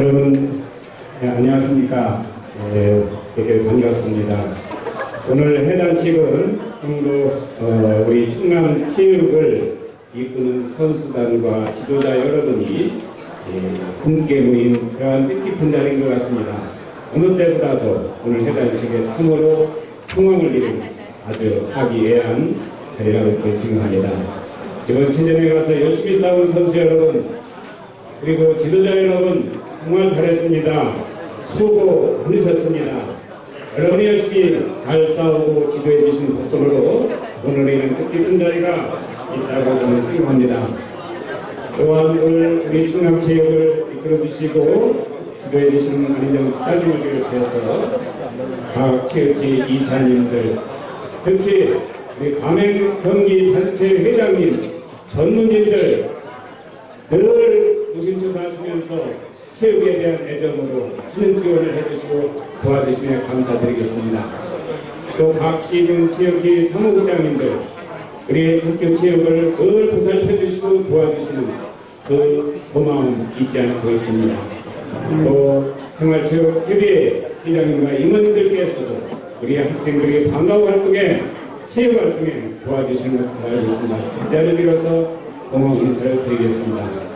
여러분 네, 안녕하십니까? 네, 되게 반갑습니다. 오늘 해단식은 참으로 어, 우리 충남 체육을 이끄는 선수단과 지도자 여러분이 예, 함께 모인 그러한 뜻깊은 자리인 것 같습니다. 어느 때보다도 오늘 해단식에 참으로 성황을 이룬 아주 화기애애한 자리라고 생각합니다. 이번 친전에 가서 열심히 싸운 선수 여러분 그리고 지도자 여러분 정말 잘했습니다. 수고 많으셨습니다. 여러분이 열심히 잘 싸우고 지도해 주신 덕분으로 오늘 이런 뜻깊은 자리가 있다고 저는 생각합니다. 또한 오늘 우리 충남 체육을 이끌어 주시고 지도해 주시는 안희정 사장님을 비롯해서 각 체육회 이사님들 특히 우리 가맹 경기 단체 회장님 전문인들 늘 무신처사하시면서 체육에 대한 애정으로 하는 지원을 해주시고 도와주시며 감사드리겠습니다. 또각 시군 체육회 사무국장님들 우리 학교 체육을 늘 보살펴주시고 도와주시는 그 고마움 잊지 않고 있습니다. 또 생활체육협의회 회장님과 임원님들께서도 우리 학생들이 방과후 활동에 체육 활동에 도와주시는 것을 알고 있습니다. 이 자리를 빌어서 고마운 인사를 드리겠습니다.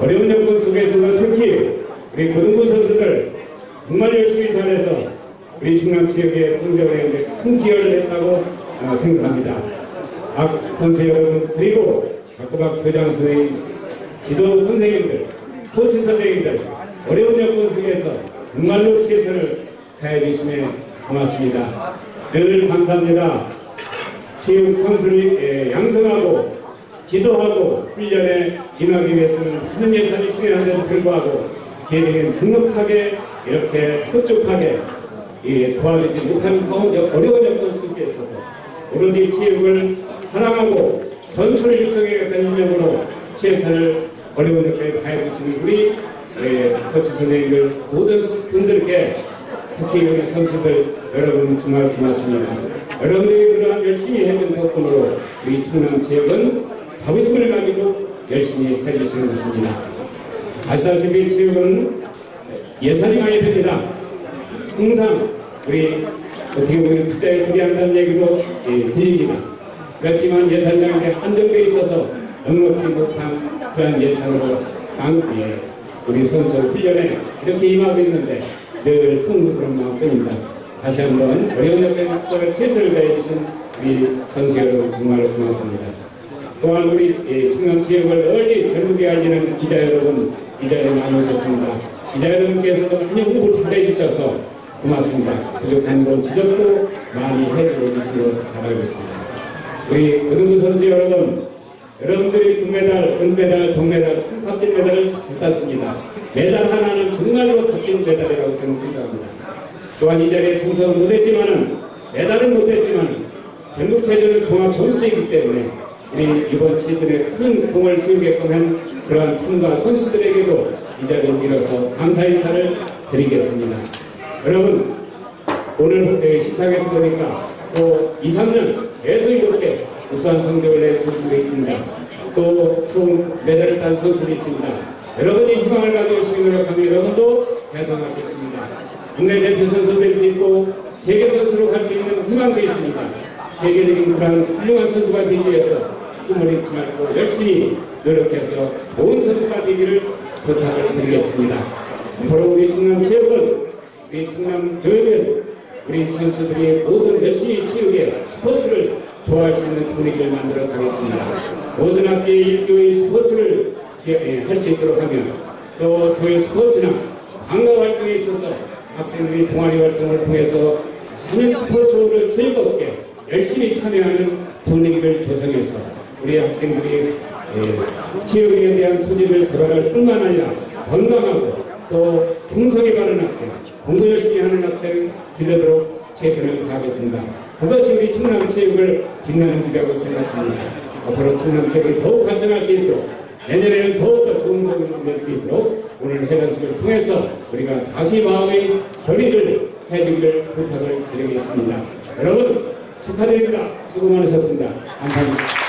어려운 여건 속에서도 특히 우리 고등부 선수들 정말 열심히 잘해서 우리 중남 지역의 성적에 큰 기여를 했다고 어, 생각합니다. 각 선수 여러분 그리고 각각 교장 선생님, 지도 선생님들, 코치 선생님들 어려운 여건 속에서 정말로 최선을 다해 주시면 고맙습니다. 늘 감사합니다. 체육 선수를 예, 양성하고 지도하고 훈련에 임하기 위해서는 많은 예산이 필요한데도 불구하고 저희들은 넉넉하게 이렇게 흡족하게 도와주지 못하는 가운데 어려운 여건 속에 있어서 오로지 체육을 사랑하고 선수를 육성해가는 일념으로 최선을 어려운 여건에 다해주시는 우리 예, 코치 선생님들 모든 분들께 특히 우리 선수들 여러분 정말 고맙습니다. 여러분들이 그러한 열심히 해준 덕분으로 우리 충남 지역은 자부심을 가지고 열심히 해주시는 것입니다. 아시다시피 체육은 예산이 많이 듭니다. 항상 우리 어떻게 보면 투자에 투자한다는 얘기도 예, 들립니다. 그렇지만 예산이라는 게 한정되어 있어서 넉넉지 못한 그런 예산으로 예, 우리 선수 훈련에 이렇게 임하고 있는데 늘 풍부스러운 마음뿐입니다. 다시 한번 어려운 역에 최선을 다해주신 우리 선수 여러분 정말 고맙습니다. 또한 우리 중앙 지역을 널리 젊게 알리는 기자 여러분 이 자리에 많이 오셨습니다. 기자 여러분께서도 많이 홍보 잘해 주셔서 고맙습니다. 부족한 건 지적도 많이 해주고 계시고 잘 알고 있습니다. 우리 고등부 선수 여러분 여러분들이 금메달, 은메달, 동메달 참 값진 메달을 잘 땄습니다. 메달 하나는 정말로 값진 메달이라고 저는 생각합니다. 또한 이 자리에 청소는 못했지만은 메달은 못했지만 전국체전은 종합 점수이기 때문에 우리 이번 시즌에 큰 공을 세우게끔 한 그러한 참가 선수들에게도 이 자리를 빌어서 감사 인사를 드리겠습니다. 여러분 오늘 시상에서 보니까 또 2, 3년 계속 이렇게 우수한 성적을 낸 선수들이 있습니다. 또총 메달을 딴 선수들이 있습니다. 여러분이 희망을 가지고 열심히 노력하면 여러분도 개성할 수 있습니다. 국내 대표 선수 될 수 있고 세계 선수로 갈 수 있는 희망도 있습니다. 세계적인 그런 훌륭한 선수가 되기 위해서 꿈을 잃지 말고 열심히 노력해서 좋은 선수가 되기를 부탁을 드리겠습니다. 앞으로 우리 충남 체육은 우리 충남 교육은 우리 선수들이 모든 열심히 체육에 스포츠를 좋아할 수 있는 분위기를 만들어 가겠습니다. 모든 학교의 일교의 스포츠를 예, 할수 있도록 하면 또 교회 스포츠나 방과 활동에 있어서 학생들이 동아리 활동을 통해서 많은 스포츠를 즐겁게 열심히 참여하는 분위기를 조성해서 우리 학생들이 예, 체육에 대한 소질을 개발할 뿐만 아니라 건강하고 또 풍성히 가는 학생, 공부 열심히 하는 학생 길러도록 최선을 다하겠습니다. 그것이 우리 충남 체육을 빛나는 길이라고 생각합니다. 앞으로 충남 체육이 더욱 발전할 수 있도록 내년에는 더욱더 좋은 성적을 낼 수 있도록 오늘 해단식을 통해서 우리가 다시 마음의 결의를 해주기를 부탁을 드리겠습니다. 여러분 축하드립니다. 수고 많으셨습니다. 감사합니다.